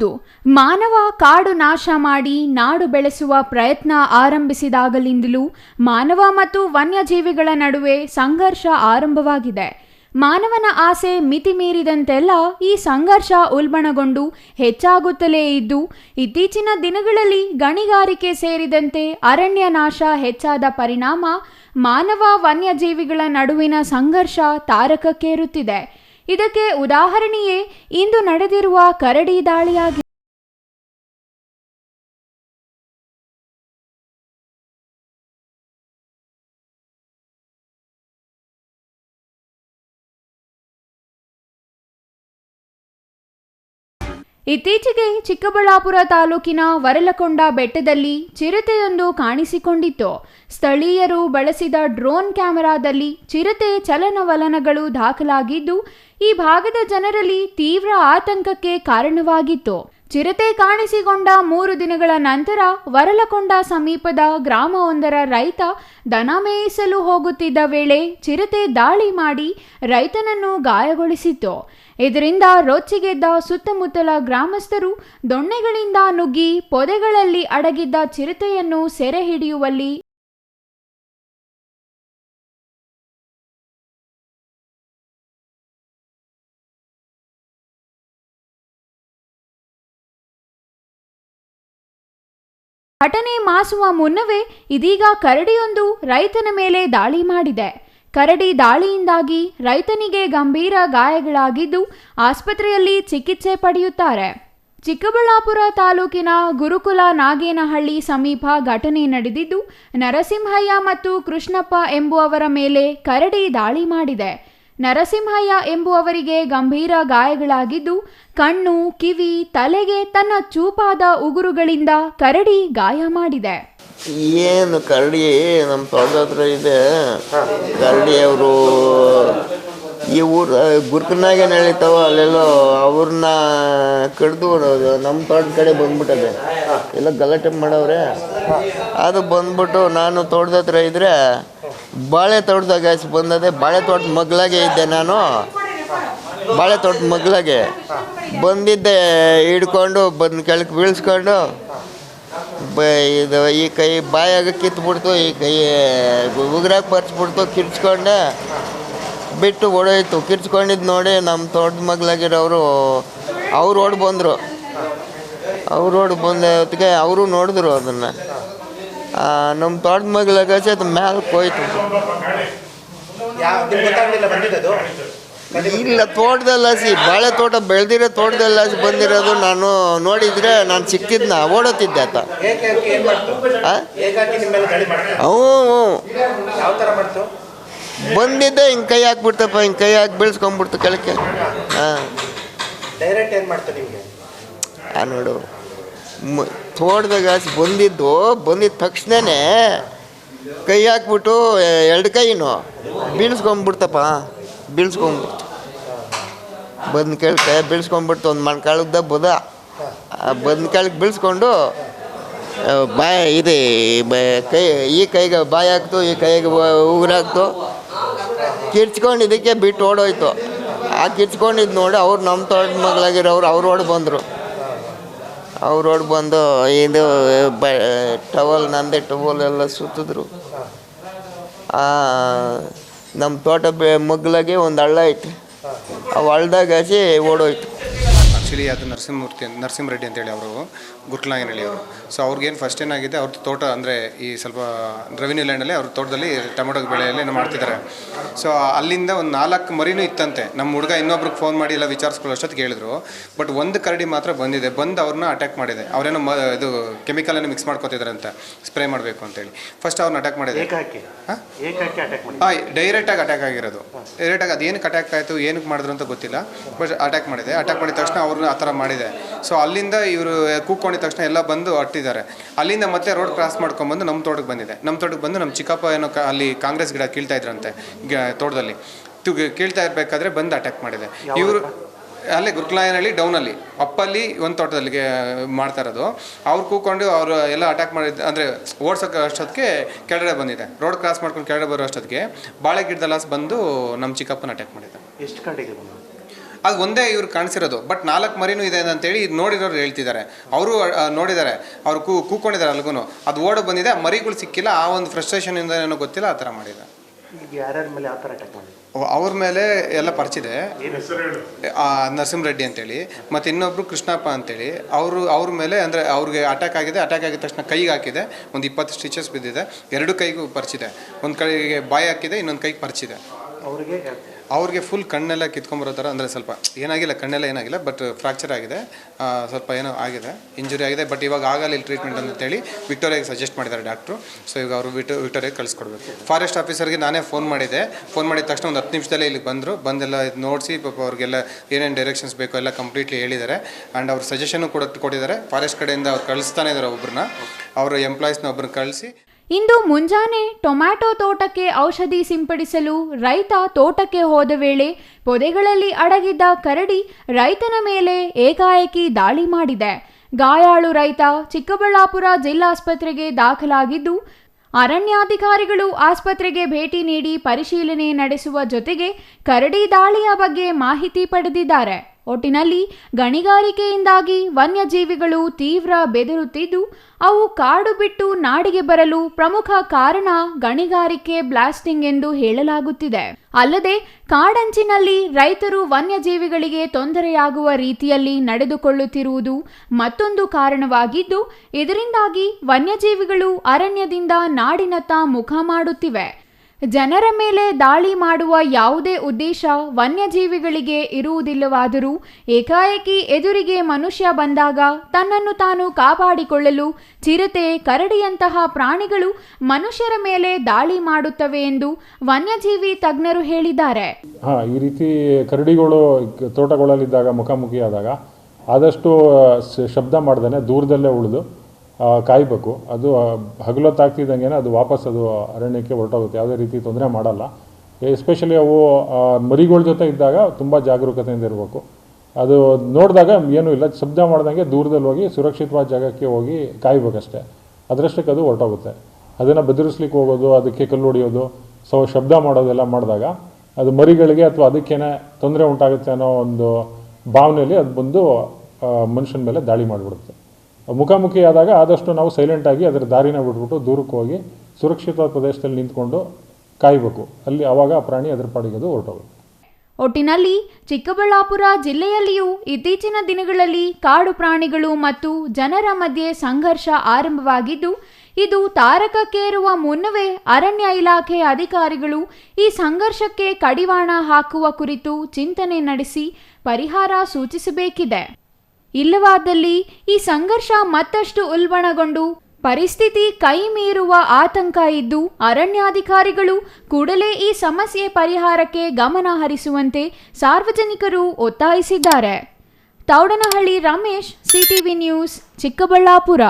ಹೌದು. ಮಾನವ ಕಾಡು ನಾಶ ಮಾಡಿ ನಾಡು ಬೆಳೆಸುವ ಪ್ರಯತ್ನ ಆರಂಭಿಸಿದಾಗಲಿಂದಲೂ ಮಾನವ ಮತ್ತು ವನ್ಯಜೀವಿಗಳ ನಡುವೆ ಸಂಘರ್ಷ ಆರಂಭವಾಗಿದೆ. ಮಾನವನ ಆಸೆ ಮಿತಿ ಮೀರಿದಂತೆಲ್ಲ ಈ ಸಂಘರ್ಷ ಉಲ್ಬಣಗೊಂಡು ಹೆಚ್ಚಾಗುತ್ತಲೇ ಇದ್ದು, ಇತ್ತೀಚಿನ ದಿನಗಳಲ್ಲಿ ಗಣಿಗಾರಿಕೆ ಸೇರಿದಂತೆ ಅರಣ್ಯ ನಾಶ ಹೆಚ್ಚಾದ ಪರಿಣಾಮ ಮಾನವ ವನ್ಯಜೀವಿಗಳ ನಡುವಿನ ಸಂಘರ್ಷ ತಾರಕಕ್ಕೇರುತ್ತಿದೆ. ಇದಕ್ಕೆ ಉದಾಹರಣೆಯೇ ಇಂದು ನಡೆದಿರುವ ಕರಡಿ ದಾಳಿಯಾಗಿದೆ ಇತ್ತೀಚೆಗೆ ಚಿಕ್ಕಬಳ್ಳಾಪುರ ತಾಲೂಕಿನ ವರಲಕೊಂಡ ಬೆಟ್ಟದಲ್ಲಿ ಚಿರತೆಯೊಂದು ಕಾಣಿಸಿಕೊಂಡಿತ್ತು. ಸ್ಥಳೀಯರು ಬಳಸಿದ ಡ್ರೋನ್ ಕ್ಯಾಮೆರಾದಲ್ಲಿ ಚಿರತೆ ಚಲನವಲನಗಳು ದಾಖಲಾಗಿದ್ದು, ಈ ಭಾಗದ ಜನರಲ್ಲಿ ತೀವ್ರ ಆತಂಕಕ್ಕೆ ಕಾರಣವಾಗಿತ್ತು. ಚಿರತೆ ಕಾಣಿಸಿಕೊಂಡ ಮೂರು ದಿನಗಳ ನಂತರ ವರಲಕೊಂಡ ಸಮೀಪದ ಗ್ರಾಮವೊಂದರ ರೈತ ದನ ಮೇಯಿಸಲು ಹೋಗುತ್ತಿದ್ದ ವೇಳೆ ಚಿರತೆ ದಾಳಿ ಮಾಡಿ ರೈತನನ್ನು ಗಾಯಗೊಳಿಸಿತು ಇದರಿಂದ ರೊಚ್ಚಿಗೆದ್ದ ಸುತ್ತಮುತ್ತಲ ಗ್ರಾಮಸ್ಥರು ದೊಣ್ಣೆಗಳಿಂದ ನುಗ್ಗಿ ಪೊದೆಗಳಲ್ಲಿ ಅಡಗಿದ್ದ ಚಿರತೆಯನ್ನು ಸೆರೆ ಹಿಡಿಯುವಲ್ಲಿ ಘಟನೆ ಮಾಸುವ ಮುನ್ನವೇ ಇದೀಗ ಕರಡಿಯೊಂದು ರೈತನ ಮೇಲೆ ದಾಳಿ ಮಾಡಿದೆ. ಕರಡಿ ದಾಳಿಯಿಂದಾಗಿ ರೈತನಿಗೆ ಗಂಭೀರ ಗಾಯಗಳಾಗಿದ್ದು ಆಸ್ಪತ್ರೆಯಲ್ಲಿ ಚಿಕಿತ್ಸೆ ಪಡೆಯುತ್ತಾರೆ. ಚಿಕ್ಕಬಳ್ಳಾಪುರ ತಾಲೂಕಿನ ಗುರುಕುಲ ನಾಗೇನಹಳ್ಳಿ ಸಮೀಪ ಘಟನೆ ನಡೆದಿದ್ದು ನರಸಿಂಹಯ್ಯ ಮತ್ತು ಕೃಷ್ಣಪ್ಪ ಎಂಬುವವರ ಮೇಲೆ ಕರಡಿ ದಾಳಿ ಮಾಡಿದೆ. ನರಸಿಂಹಯ್ಯ ಎಂಬುವವರಿಗೆ ಗಂಭೀರ ಗಾಯಗಳಾಗಿದ್ದು, ಕಣ್ಣು, ಕಿವಿ, ತಲೆಗೆ ತನ್ನ ಚೂಪಾದ ಉಗುರುಗಳಿಂದ ಕರಡಿ ಗಾಯ ಮಾಡಿದೆ. ಏನು ಕರಡಿ? ನಮ್ಮ ತೋಟದ ಇದೆ. ಕರಡಿ ಅವರು ಈ ಊರು ಗುರ್ಕನಾಗೆ ನಡೀತಾವ ಅಲ್ಲೆಲ್ಲೋ ಅವ್ರನ್ನ ಕಡ್ದು ನಮ್ಮ ತೋಟದ ಕಡೆ ಬಂದ್ಬಿಟ್ಟದೆ. ಎಲ್ಲ ಗಲಾಟೆ ಮಾಡವ್ರೆ. ಅದು ಬಂದ್ಬಿಟ್ಟು ನಾನು ತೋಟದ ಹತ್ರ ಇದ್ರೆ ಬಾಳೆ ತೋಟದಾಗ ಬಂದದೆ, ಬಾಳೆ ತೋಟ ಮಗ್ಲಾಗೆ ಇದ್ದೆ ನಾನು. ಬಾಳೆ ತೋಟ ಮಗ್ಲಾಗೆ. ಬಂದಿದ್ದೆ, ಹಿಡ್ಕೊಂಡು, ಬಂದು ಕೆಳಕ್ಕೆ ಬೀಳ್ಸ್ಕೊಂಡು. ಬ, ಇದು ಈ ಕೈ ಬಾಯಾಗ ಕಿತ್ಬಿಡ್ತು, ಈ ಕೈ ಉಗುರಾಗ ಬರ್ಸ್ಬಿಡ್ತು, ಕಿರ್ಚ್ಕೊಂಡೆ. ಬಿಟ್ಟು ಓಡೋಯ್ತು. ಕಿರ್ಚ್ಕೊಂಡಿದ್ದು ನೋಡಿ ನಮ್ಮ ತೋಟದ ಮಗ್ಲಾಗಿರೋರು, ಅವ್ರು ಓಡ್ ಬಂದರು. ಅವ್ರು ಓಡ್ ಬಂದ ಹೊತ್ತಿಗೆ ಅವರು ನೋಡಿದ್ರು ಅದನ್ನು. ನಮ್ಮ ತೋಟದ ಮಗ್ಲಾಗ ಅದು ಮ್ಯಾಲೆ ಹೋಯ್ತು ಇಲ್ಲ ತೋಟದಲ್ಲಿ ಹಸಿ ಬಾಳೆ ತೋಟ ಬೆಳೆದಿರೋ ತೋಟದಲ್ಲಿ ಹಸಿ ಬಂದಿರೋದು ನಾನು ನೋಡಿದರೆ ನಾನು ಸಿಕ್ಕಿದ್ನ ಓಡೋತಿದ್ದೆ ಆತ. ಹ್ಞೂ ಹ್ಞೂ. ಬಂದಿದ್ದೆ ಹಿಂಗೆ ಕೈ ಹಾಕ್ಬಿಡ್ತಪ್ಪ ಹಿಂಗೆ ಕೈ ಹಾಕಿ ಬೀಳ್ಸ್ಕೊಂಬಿಡ್ತು ಕೆಳಕ್ಕೆ. ಹಾಂ ನೋಡು. ತೋಟದಾಗ ಬಂದಿದ್ದು ಬಂದಿದ್ದ ತಕ್ಷಣನೇ ಕೈ ಹಾಕ್ಬಿಟ್ಟು ಎರಡು ಕೈನು ಬೀಳ್ಸ್ಕೊಂಬಿಡ್ತಪ್ಪ. ಬೀಳ್ಸ್ಕೊಂಬಿಡ್ತು ಬಂದು ಕೇಳ್ತೆ, ಬೀಳ್ಸ್ಕೊಂಬಿಡ್ತು. ಒಂದು ಮಣ್ಕಾಳದ ಬುದ ಬಂದು ಕಾಳಿಗೆ ಬೀಳ್ಸ್ಕೊಂಡು ಬಾಯ, ಇದೆ ಕೈ, ಈ ಕೈಗೆ ಬಾಯಿ ಹಾಕ್ತು, ಈ ಕೈಗೆ ಉಗುರಾಕ್ತು ಕಿರ್ಚ್ಕೊಂಡಿದ್ದಕ್ಕೆ ಬಿಟ್ಟು ಓಡೋಯ್ತು. ಆ ಕಿರ್ಚ್ಕೊಂಡಿದ್ದು ನೋಡಿ ಅವ್ರು ನಮ್ಮ ತೋಟದ ಮಗಳಾಗಿರೋರು, ಅವ್ರು ಓಡಿ ಬಂದರು. ಅವ್ರು ರೋಡ್ ಬಂದು ಇದು ಬ, ಟವಲ್, ನಂದೆ ಟವಲ್ ಎಲ್ಲ ಸುತ್ತಿದ್ರು. ನಮ್ಮ ತೋಟ ಬೆ, ಮಗ್ಲಾಗೆ ಒಂದು ಹಳ್ಳ ಐತೆ. ಆ ಹಳ್ಳದಾಗ ಹಚ್ಚಿ ಓಡೋಯ್ತು. ಆ್ಯಕ್ಚುಲಿ ಅದು ನರಸಿಂಹಮೂರ್ತಿ ನರಸಿಂಹರೆಡ್ಡಿ ಅಂತೇಳಿ ಅವರು ಗುರ್ಕಲಾಯನಹಳ್ಳಿ ಅವರು. ಸೊ ಅವ್ರಿಗೇನು ಫಸ್ಟ್ ಏನಾಗಿದೆ ಅವ್ರ ತೋಟ ಅಂದರೆ ಈ ಸ್ವಲ್ಪ ರೆವಿನ್ಯೂ ಲ್ಯಾಂಡಲ್ಲಿ ಅವ್ರ ತೋಟದಲ್ಲಿ ಟೊಮೊಟೊ ಬೆಳೆಯಲ್ಲಿ ಏನೋ ಮಾಡ್ತಿದ್ದಾರೆ ಸೊ ಅಲ್ಲಿಂದ ಒಂದು ನಾಲ್ಕು ಮರಿನೂ ಇತ್ತಂತೆ. ನಮ್ಮ ಹುಡುಗ ಇನ್ನೊಬ್ರಿಗೆ ಫೋನ್ ಮಾಡಿ ಇಲ್ಲ ವಿಚಾರಿಸ್ಕೊಳ್ಳೋ ಅಷ್ಟೊತ್ತು ಕೇಳಿದ್ರು ಬಟ್ ಒಂದು ಕರಡಿ ಮಾತ್ರ ಬಂದಿದೆ. ಬಂದು ಅವ್ರನ್ನ ಅಟ್ಯಾಕ್ ಮಾಡಿದೆ. ಅವರೇನೋ ಮ ಇದು ಕೆಮಿಕಲನ್ನು ಮಿಕ್ಸ್ ಮಾಡ್ಕೊತಿದ್ದಾರೆ ಅಂತ ಸ್ಪ್ರೇ ಮಾಡಬೇಕು ಅಂತೇಳಿ ಫಸ್ಟ್ ಅವ್ರನ್ನ ಅಟ್ಯಾಕ್ ಮಾಡಿದೆ. ಹಾಂ? ಡೈರೆಕ್ಟಾಗಿ ಅಟ್ಯಾಕ್ ಆಗಿರೋದು. ಡೈರೆಕ್ಟಾಗಿ ಅದು ಏನಕ್ಕೆ ಅಟ್ಯಾಕ್ ಆಯಿತು ಏನಕ್ಕೆ ಮಾಡಿದ್ರು ಅಂತ ಗೊತ್ತಿಲ್ಲ. ಬಟ್ ಅಟ್ಯಾಕ್ ಮಾಡಿದೆ. ಅಟ್ಯಾಕ್ ಮಾಡಿದ ತಕ್ಷಣ ಅವ್ರನ್ನ ಆ ಥರ ಮಾಡಿದೆ. ಸೊ ಅಲ್ಲಿಂದ ಇವರು ಕೂಕೊಂಡಿದ ತಕ್ಷಣ ಎಲ್ಲ ಬಂದು ಅಟ್ಟಿದ್ದಾರೆ ಅಲ್ಲಿಂದ ಮತ್ತೆ ರೋಡ್ ಕ್ರಾಸ್ ಮಾಡ್ಕೊಂಡ್ಬಂದು ನಮ್ಮ ತೋಟಕ್ಕೆ ಬಂದಿದೆ. ನಮ್ಮ ತೋಟಕ್ಕೆ ಬಂದು ನಮ್ಮ ಚಿಕ್ಕಪ್ಪ ಏನೋ ಅಲ್ಲಿ ಕಾಂಗ್ರೆಸ್ ಗಿಡ ಕೀಳ್ತಾ ಇದ್ರಂತೆ ತೋಟದಲ್ಲಿ. ಕೀಳ್ತಾ ಇರಬೇಕಾದ್ರೆ ಬಂದು ಅಟ್ಯಾಕ್ ಮಾಡಿದೆ. ಇವರು ಅಲ್ಲೇ ಗುರುಕ್ಲಾಯನಹಳ್ಳಿ ಡೌನಲ್ಲಿ ಅಪ್ಪಲ್ಲಿ ಒಂದು ತೋಟದಲ್ಲಿ ಮಾಡ್ತಾ ಇರೋದು. ಅವ್ರು ಕೂಕೊಂಡು ಅವರು ಎಲ್ಲ ಅಟ್ಯಾಕ್ ಮಾಡಿದ ಅಂದರೆ ಓಡ್ಸೋಕೆ ಅಷ್ಟೊತ್ತಿಗೆ ಕೆಳಗಡೆ ಬಂದಿದೆ. ರೋಡ್ ಕ್ರಾಸ್ ಮಾಡ್ಕೊಂಡು ಕೆಳಗಡೆ ಬರೋ ಅಷ್ಟೊತ್ತಿಗೆ ಬಾಳೆ ಗಿಡದ ಲಾಸ್ ಬಂದು ನಮ್ಮ ಚಿಕ್ಕಪ್ಪನ ಅಟ್ಯಾಕ್ ಮಾಡಿದೆ. ಎಷ್ಟು ಗಂಟೆಗೆ ಅದು ಒಂದೇ ಇವ್ರು ಕಾಣಿಸಿರೋದು. ಬಟ್ ನಾಲ್ಕು ಮರಿನೂ ಇದೆ ಅಂತೇಳಿ ಇದು ನೋಡಿರೋರು ಹೇಳ್ತಿದ್ದಾರೆ. ಅವರು ನೋಡಿದ್ದಾರೆ. ಅವ್ರು ಕೂ ಕೂಕೊಂಡಿದ್ದಾರೆ ಅಲ್ಗೂ ಅದು ಓಡ ಬಂದಿದೆ ಆ ಮರಿಗಳು ಸಿಕ್ಕಿಲ್ಲ ಆ ಒಂದು ಫ್ರಸ್ಟ್ರೇಷನಿಂದ ಏನೋ ಗೊತ್ತಿಲ್ಲ ಆ ಥರ ಮಾಡಿದೆ ಅವ್ರ ಮೇಲೆ ಎಲ್ಲ ಪರಿಚಿದೆ. ಏನು ಹೆಸರು ಹೇಳು? ಆ, ನರಸಿಂಹರೆಡ್ಡಿ ಅಂತೇಳಿ ಮತ್ತು ಇನ್ನೊಬ್ರು ಕೃಷ್ಣಪ್ಪ ಅಂತೇಳಿ. ಅವರು ಅವ್ರ ಮೇಲೆ ಅಂದರೆ ಅವ್ರಿಗೆ ಅಟ್ಯಾಕ್ ಆಗಿದೆ ಅಟ್ಯಾಕ್ ಆಗಿದ ತಕ್ಷಣ ಕೈಗೆ ಹಾಕಿದೆ ಒಂದು ಇಪ್ಪತ್ತು ಸ್ಟಿಚಸ್ ಬಿದ್ದಿದೆ. ಎರಡು ಕೈಗೂ ಪರಿಚಿದೆ. ಒಂದು ಕೈಗೆ ಬಾಯಿ ಹಾಕಿದೆ ಇನ್ನೊಂದು ಕೈಗೆ ಪರಿಚಿದೆ. ಅವ್ರಿಗೆ ಅವ್ರಿಗೆ ಫುಲ್ ಕಣ್ಣೆಲ್ಲ ಕಿತ್ಕೊಂಡ್ಬರೋ ಥರ, ಅಂದರೆ ಸ್ವಲ್ಪ ಏನಾಗಿಲ್ಲ, ಕಣ್ಣೆಲ್ಲ ಏನಾಗಿಲ್ಲ ಬಟ್ ಫ್ರಾಕ್ಚರ್ ಆಗಿದೆ. ಸ್ವಲ್ಪ ಏನೋ ಆಗಿದೆ ಇಂಜುರಿ ಆಗಿದೆ ಬಟ್ ಇವಾಗ ಆಗಲ್ಲ ಇಲ್ಲಿ ಟ್ರೀಟ್ಮೆಂಟ್ ಅಂತೇಳಿ ವಿಕ್ಟೋರಿಯಾಗೆ ಸಜೆಸ್ಟ್ ಮಾಡಿದ್ದಾರೆ ಡಾಕ್ಟ್ರು ಸೊ ಇವಾಗ ಅವರು ವಿಟೋ ವಿಕ್ಟೋರಿಯಾಗೆ ಕಳಿಸ್ಕೊಡ್ಬೇಕು. ಫಾರೆಸ್ಟ್ ಆಫೀಸರ್ಗೆ ನಾನೇ ಫೋನ್ ಮಾಡಿದೆ ಫೋನ್ ಮಾಡಿದ ತಕ್ಷಣ ಒಂದು ಹತ್ತು ನಿಮಿಷದಲ್ಲೇ ಇಲ್ಲಿಗೆ ಬಂದರು. ಬಂದೆಲ್ಲ ಇದು ನೋಡಿಸಿ, ಪಾಪ ಅವ್ರಿಗೆಲ್ಲ ಏನೇನು ಡೈರೆಕ್ಷನ್ಸ್ ಬೇಕೋ ಎಲ್ಲ ಕಂಪ್ಲೀಟ್ಲಿ ಹೇಳಿದ್ದಾರೆ. ಆ್ಯಂಡ್ ಅವ್ರು ಸಜೆಷನ್ನು ಕೂಡ ಕೊಟ್ಟಿದ್ದಾರೆ. ಫಾರೆಸ್ಟ್ ಕಡೆಯಿಂದ ಅವ್ರು ಕಳಿಸ್ತಾನೆ ಇದ್ದಾರೆ ಒಬ್ಬರನ್ನ ಅವರ ಎಂಪ್ಲಾಯೀಸ್ನ ಒಬ್ಬರನ್ನ ಕಳಿಸಿ. ಇಂದು ಮುಂಜಾನೆ ಟೊಮ್ಯಾಟೊ ತೋಟಕ್ಕೆ ಔಷಧಿ ಸಿಂಪಡಿಸಲು ರೈತ ತೋಟಕ್ಕೆ ಹೋದ ವೇಳೆ ಪೊದೆಗಳಲ್ಲಿ ಅಡಗಿದ್ದ ಕರಡಿ ರೈತನ ಮೇಲೆ ಏಕಾಏಕಿ ದಾಳಿ ಮಾಡಿದೆ. ಗಾಯಾಳು ರೈತ ಚಿಕ್ಕಬಳ್ಳಾಪುರ ಜಿಲ್ಲಾಸ್ಪತ್ರೆಗೆ ದಾಖಲಾಗಿದ್ದು, ಅರಣ್ಯಾಧಿಕಾರಿಗಳು ಆಸ್ಪತ್ರೆಗೆ ಭೇಟಿ ನೀಡಿ ಪರಿಶೀಲನೆ ನಡೆಸುವ ಜೊತೆಗೆ ಕರಡಿ ದಾಳಿಯ ಬಗ್ಗೆ ಮಾಹಿತಿ ಪಡೆದಿದ್ದಾರೆ. ಒಟ್ಟಿನಲ್ಲಿ ಗಣಿಗಾರಿಕೆಯಿಂದಾಗಿ ವನ್ಯಜೀವಿಗಳು ತೀವ್ರ ಬೆದರುತ್ತಿದ್ದು, ಅವು ಕಾಡು ಬಿಟ್ಟು ನಾಡಿಗೆ ಬರಲು ಪ್ರಮುಖ ಕಾರಣ ಗಣಿಗಾರಿಕೆ ಬ್ಲಾಸ್ಟಿಂಗ್ ಎಂದು ಹೇಳಲಾಗುತ್ತಿದೆ. ಅಲ್ಲದೆ, ಕಾಡಂಚಿನಲ್ಲಿ ರೈತರು ವನ್ಯಜೀವಿಗಳಿಗೆ ತೊಂದರೆಯಾಗುವ ರೀತಿಯಲ್ಲಿ ನಡೆದುಕೊಳ್ಳುತ್ತಿರುವುದು ಮತ್ತೊಂದು ಕಾರಣವಾಗಿದ್ದು, ಇದರಿಂದಾಗಿ ವನ್ಯಜೀವಿಗಳು ಅರಣ್ಯದಿಂದ ನಾಡಿನತ್ತ ಮುಖ ಮಾಡುತ್ತಿವೆ. ಜನರ ಮೇಲೆ ದಾಳಿ ಮಾಡುವ ಯಾವುದೇ ಉದ್ದೇಶ ವನ್ಯಜೀವಿಗಳಿಗೆ ಇರುವುದಿಲ್ಲವಾದರೂ ಏಕಾಏಕಿ ಎದುರಿಗೆ ಮನುಷ್ಯ ಬಂದಾಗ ತನ್ನನ್ನು ತಾನು ಕಾಪಾಡಿಕೊಳ್ಳಲು ಚಿರತೆ, ಕರಡಿಯಂತಹ ಪ್ರಾಣಿಗಳು ಮನುಷ್ಯರ ಮೇಲೆ ದಾಳಿ ಮಾಡುತ್ತವೆ ಎಂದು ವನ್ಯಜೀವಿ ತಜ್ಞರು ಹೇಳಿದ್ದಾರೆ. ಈ ರೀತಿ ಕರಡಿಗಳು ತೋಟಗಳಲ್ಲಿದ್ದಾಗ, ಮುಖಾಮುಖಿಯಾದಾಗ ಆದಷ್ಟು ಶಬ್ದ ಮಾಡ್ದೇನೆ ದೂರದಲ್ಲೇ ಉಳಿದು ಕಾಯಬೇಕು. ಅದು ಹಗಲೊತ್ತಾಗ್ತಿದ್ದಂಗೆ ಅದು ವಾಪಸ್ ಅದು ಅರಣ್ಯಕ್ಕೆ ಹೊರಟೋಗುತ್ತೆ. ಯಾವುದೇ ರೀತಿ ತೊಂದರೆ ಮಾಡಲ್ಲ. ಎಸ್ಪೆಷಲಿ ಅವು ಮರಿಗಳ ಜೊತೆ ಇದ್ದಾಗ ತುಂಬ ಜಾಗರೂಕತೆಯಿಂದ ಇರಬೇಕು. ಅದು ನೋಡಿದಾಗ ಏನೂ ಇಲ್ಲ. ಶಬ್ದ ಮಾಡ್ದಂಗೆ ದೂರದಲ್ಲಿ ಹೋಗಿ, ಸುರಕ್ಷಿತವಾದ ಜಾಗಕ್ಕೆ ಹೋಗಿ ಕಾಯಬೇಕಷ್ಟೇ. ಅದರಷ್ಟಕ್ಕೆ ಅದು ಹೊರಟೋಗುತ್ತೆ. ಅದನ್ನು ಬೆದರಿಸ್ಲಿಕ್ಕೆ ಹೋಗೋದು, ಅದಕ್ಕೆ ಕಲ್ಲು ಹೊಡೆಯೋದು, ಸೊ, ಶಬ್ದ ಮಾಡೋದೆಲ್ಲ ಮಾಡಿದಾಗ ಅದು ಮರಿಗಳಿಗೆ ಅಥವಾ ಅದಕ್ಕೇನೆ ತೊಂದರೆ ಉಂಟಾಗುತ್ತೆ ಅನ್ನೋ ಒಂದು ಭಾವನೆಯಲ್ಲಿ ಅದು ಬಂದು ಮನುಷ್ಯನ ಮೇಲೆ ದಾಳಿ ಮಾಡಿಬಿಡುತ್ತೆ. ಮುಖಾಮುಖಿ ಆದಾಗ ಆದಷ್ಟು ನಾವು ಸೈಲೆಂಟಾಗಿ ಅದರ ದಾರಿನ ಬಿಟ್ಬಿಟ್ಟು ದೂರಕ್ಕೆ ಹೋಗಿ ಸುರಕ್ಷಿತ ಪ್ರದೇಶದಲ್ಲಿ ನಿಂತ್ಕೊಂಡು ಕಾಯಬೇಕು. ಅಲ್ಲಿ ಆವಾಗ ಆ ಪ್ರಾಣಿ ಅದರ ಪಾಡಿಗೆ ಅದು ಹೊರಟೋಗುತ್ತೆ. ಒಟ್ಟಿನಲ್ಲಿ ಚಿಕ್ಕಬಳ್ಳಾಪುರ ಜಿಲ್ಲೆಯಲ್ಲಿಯೂ ಇತ್ತೀಚಿನ ದಿನಗಳಲ್ಲಿ ಕಾಡು ಪ್ರಾಣಿಗಳು ಮತ್ತು ಜನರ ಮಧ್ಯೆ ಸಂಘರ್ಷ ಆರಂಭವಾಗಿದ್ದು, ಇದು ತಾರಕಕ್ಕೇರುವ ಮುನ್ನವೇ ಅರಣ್ಯ ಇಲಾಖೆ ಅಧಿಕಾರಿಗಳು ಈ ಸಂಘರ್ಷಕ್ಕೆ ಕಡಿವಾಣ ಹಾಕುವ ಕುರಿತು ಚಿಂತನೆ ನಡೆಸಿ ಪರಿಹಾರ ಸೂಚಿಸಬೇಕಿದೆ. ಇಲ್ಲವಾದಲ್ಲಿ ಈ ಸಂಘರ್ಷ ಮತ್ತಷ್ಟು ಉಲ್ಬಣಗೊಂಡು ಪರಿಸ್ಥಿತಿ ಕೈ ಮೀರುವ ಆತಂಕ ಇದ್ದು ಅರಣ್ಯಾಧಿಕಾರಿಗಳು ಕೂಡಲೇ ಈ ಸಮಸ್ಯೆ ಪರಿಹಾರಕ್ಕೆ ಗಮನ ಹರಿಸುವಂತೆ ಸಾರ್ವಜನಿಕರು ಒತ್ತಾಯಿಸಿದ್ದಾರೆ. Thoudanahalli Ramesh, CTV news, Chikkaballapur.